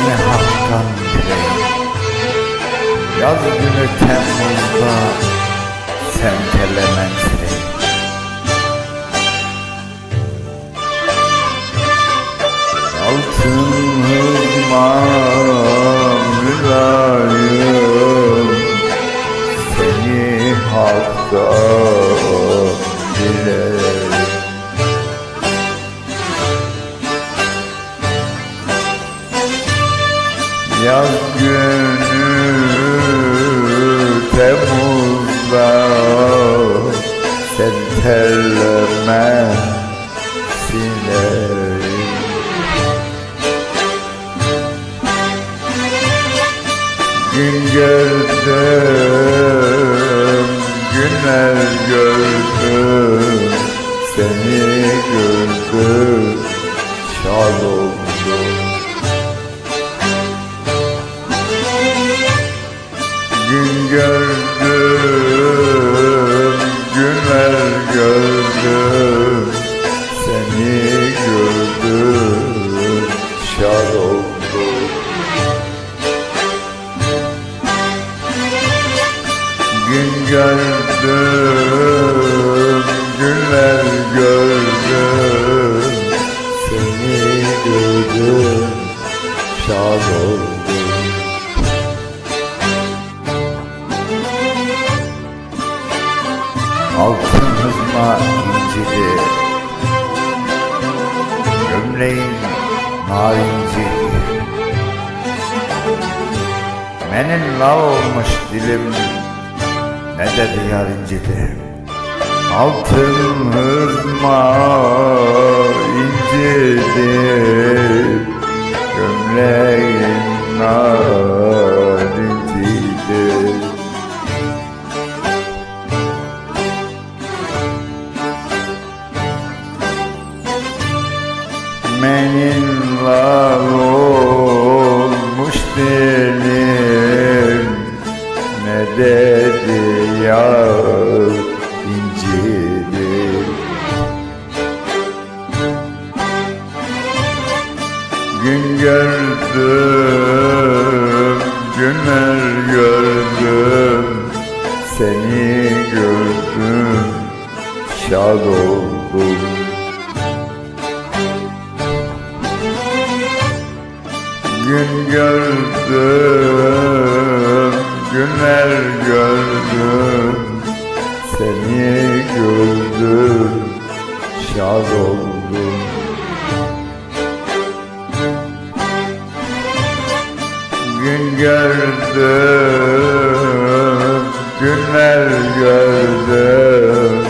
seni haktan bileyim Yaz günü Temmuz'da sen telemen sileyim Altın Yaz günü Temmuz'da Sen terleme silerim Gün gördüm, günler gördüm Seni gördüm, gördüm, günler gördüm Seni gördüm, şad oldum Gün gördüm, günler gördüm Seni gördüm, şad oldum Altın hızma incidi. Gömleğin narinci. Menin lav olmuş dilim Ne dedi yar incidi. Altın hızma Gün gördüm, günler gördüm. Seni gördüm, şad oldum. Gün gördüm, günler gördüm. Seni gördüm, şad oldum gördüm, günler gördüm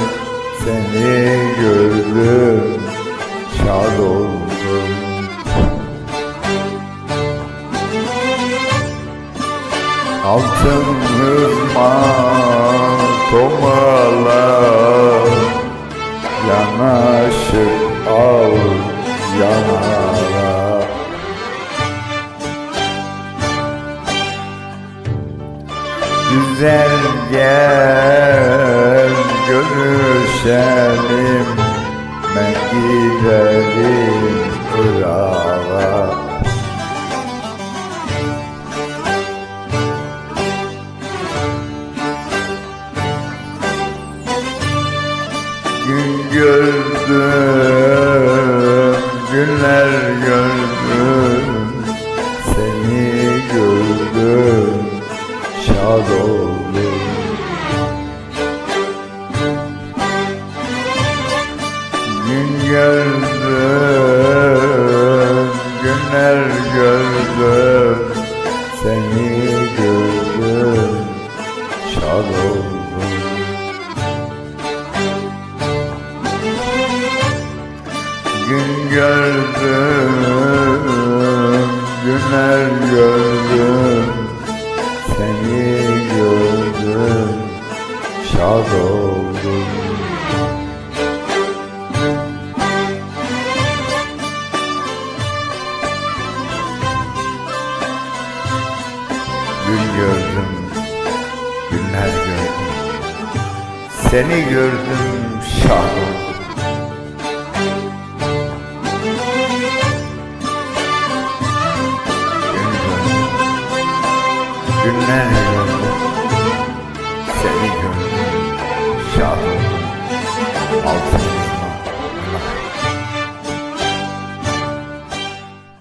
Seni gördüm, şad oldum. Altın hırma tomalar Yanaşıp al yanara Güzel gel görüşelim. Ben giderim Irak'a Gün gördüm, günler gördüm Gün gördüm, günler gördüm Seni gördüm, şad oldum. Gün gördüm, günler gördüm. Seni oldum Gün gördüm, günler gördüm. Seni gördüm, oldum